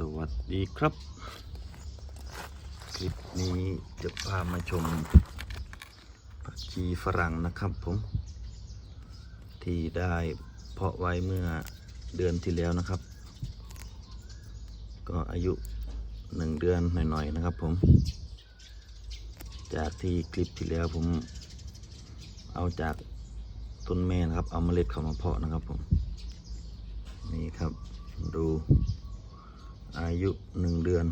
สวัสดีครับ คลิปนี้จะพามาชมผักชีฝรั่งนะครับผม ที่ได้เพาะไว้เมื่อเดือนที่แล้วนะครับ ก็อายุหนึ่งเดือนหน่อยๆนะครับผม จากที่คลิปที่แล้วผมเอาจากต้นแม่นะครับ เอาเมล็ดเข้ามาเพาะนะครับผม นี่ครับดู อายุหนึ่งเดือน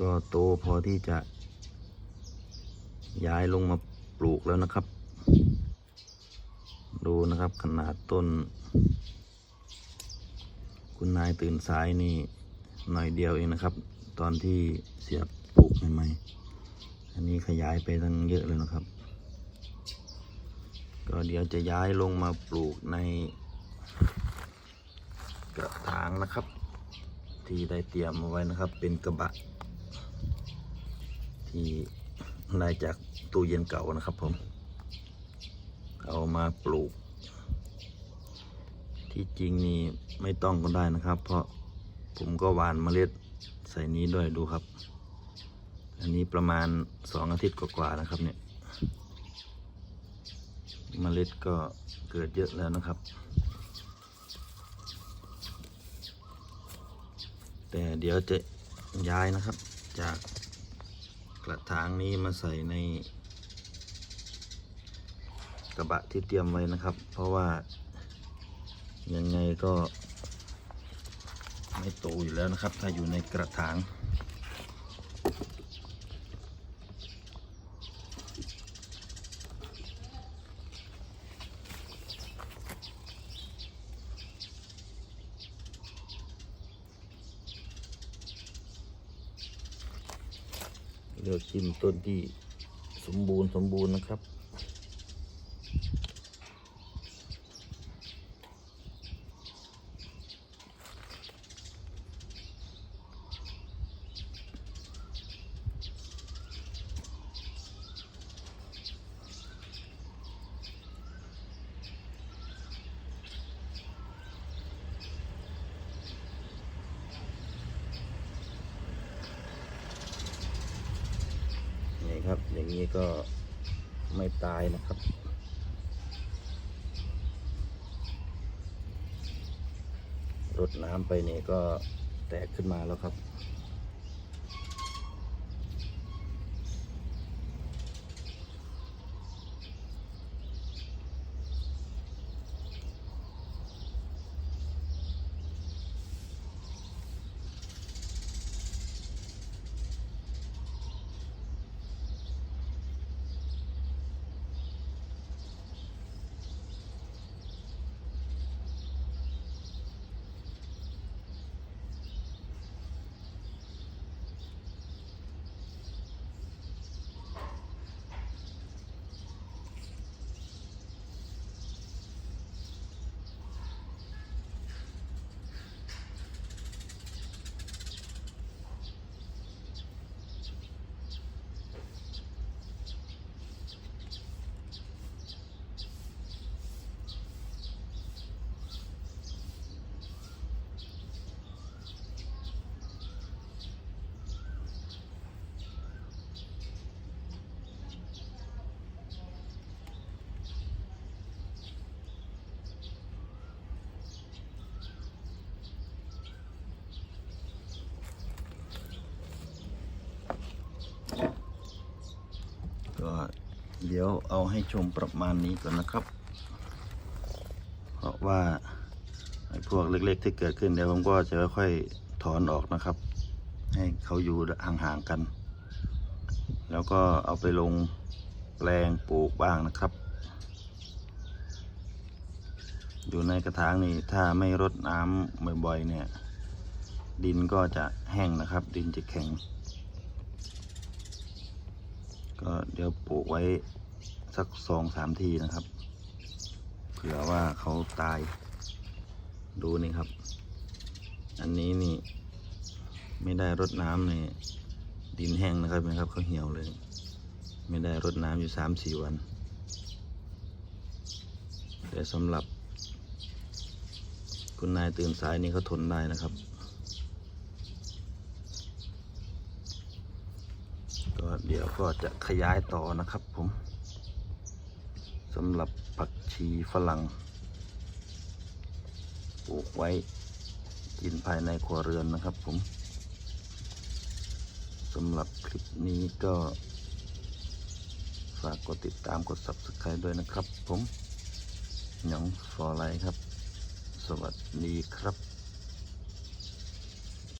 ก็โตพอที่จะ ย้ายลงมาปลูกแล้วนะครับ ดูนะครับขนาดต้น คุณนายตื่นสายนี่หน่อยเดียวเองนะครับ ตอนที่เสียบปลูกใหม่ๆอันนี้ขยายไปตั้งเยอะเลยนะครับ ก็เดี๋ยวจะย้ายลงมาปลูกในกระถางนะครับ ที่ได้เตรียมเอาไว้นะครับ เป็นกระบะ ที่ได้จากตู้เย็นเก่านะครับผม เอามาปลูก ที่จริงนี่ไม่ต้องก็ได้นะครับ เพราะผมก็หว่านเมล็ดใส่นี้ด้วยดูครับ อันนี้ประมาณสองอาทิตย์กว่าๆนะครับ เนี่ย เมล็ดก็เกิดเยอะแล้วนะครับ แต่เดี๋ยวจะย้ายนะครับ จากกระถางนี้มาใส่ใน กระบะที่เตรียมไว้นะครับ เพราะว่า ยังไงก็ ไม่โตอยู่แล้วนะครับ ถ้าอยู่ในกระถาง เลือกชิมต้นที่สมบูรณ์สมบูรณ์นะครับ ครับ อย่างนี้ก็ไม่ตายนะครับ รดน้ำไปนี่ก็แตกขึ้นมาแล้วครับ ก็ เดี๋ยวเอาให้ชมประมาณนี้ก่อนนะครับ เพราะว่าไอ้พวกเล็กๆที่เกิดขึ้นเดี๋ยวผมก็จะค่อยๆถอนออกนะครับ ให้เขาอยู่ห่างๆกัน แล้วก็เอาไปลงแปลงปลูกบ้างนะครับ อยู่ในกระถางนี่ถ้าไม่รดน้ำบ่อยๆเนี่ย ดินก็จะแห้งนะครับ ดินจะแข็งก็เดี๋ยวปลูกไว้ สักสองสามทีนะครับ เผื่อว่าเขาตาย ดูนี่ครับ อันนี้นี่ ไม่ได้รดน้ำในดินแห้งนะครับนะครับเขาเหี่ยวเลย ไม่ได้รดน้ำอยู่สามสี่วัน แต่สำหรับ คุณนายตื่นสายนี่เขาทนได้นะครับก็เดี๋ยวก็จะขยายต่อนะครับผมำหรับผักชีฝรั่งปลูกไว้กินภายในครัวเรือนนะครับผมสำหรับคลิปนี้ก็ ฝากกดติดตามกด subscribe ด้วยนะครับผมหยองฟอร์ไลท์ครับ สวัสดีครับ